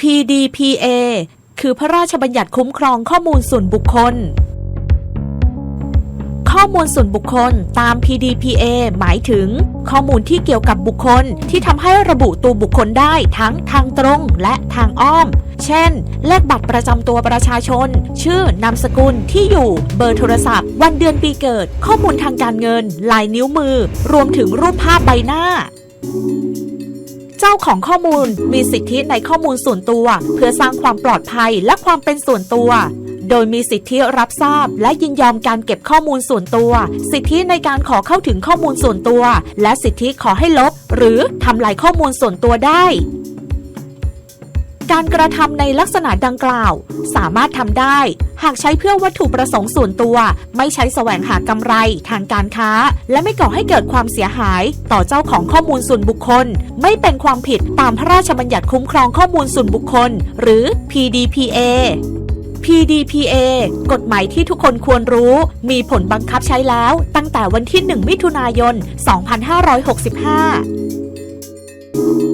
PDPA คือพระราชบัญญัติคุ้มครองข้อมูลส่วนบุคคล ข้อมูลส่วนบุคคลตาม PDPA หมายถึง ข้อมูลที่เกี่ยวกับบุคคลที่ทำให้ระบุตัวบุคคลได้ทั้งทางตรงและทางอ้อม เช่น เลขบัตรประจำตัวประชาชน ชื่อนามสกุลที่อยู่ เบอร์โทรศัพท์ วันเดือนปีเกิด ข้อมูลทางการเงิน ลายนิ้วมือ รวมถึงรูปภาพใบหน้า เจ้าของข้อมูลมีสิทธิในข้อมูลส่วนตัว เพื่อสร้างความปลอดภัยและความเป็นส่วนตัว โดยมีสิทธิรับทราบ และยินยอมการเก็บข้อมูลส่วนตัว สิทธิในการขอเข้าถึงข้อมูลส่วนตัว และสิทธิขอให้ลบ หรือทำลายข้อมูลส่วนตัวได้ การกระทำในลักษณะดังกล่าว สามารถทำได้ หากใช้เพื่อวัตถุประสงค์ส่วนตัว ไม่ใช้แสวงหากำไรทางการค้า และไม่ก่อให้เกิดความเสียหายต่อเจ้าของข้อมูลส่วนบุคคล ไม่เป็นความผิดตามพระราชบัญญัติคุ้มครองข้อมูลส่วนบุคคล หรือ PDPA PDPA กฎหมายที่ทุกคนควรรู้ มีผลบังคับใช้แล้วตั้งแต่วันที่ 1 มิถุนายน 2565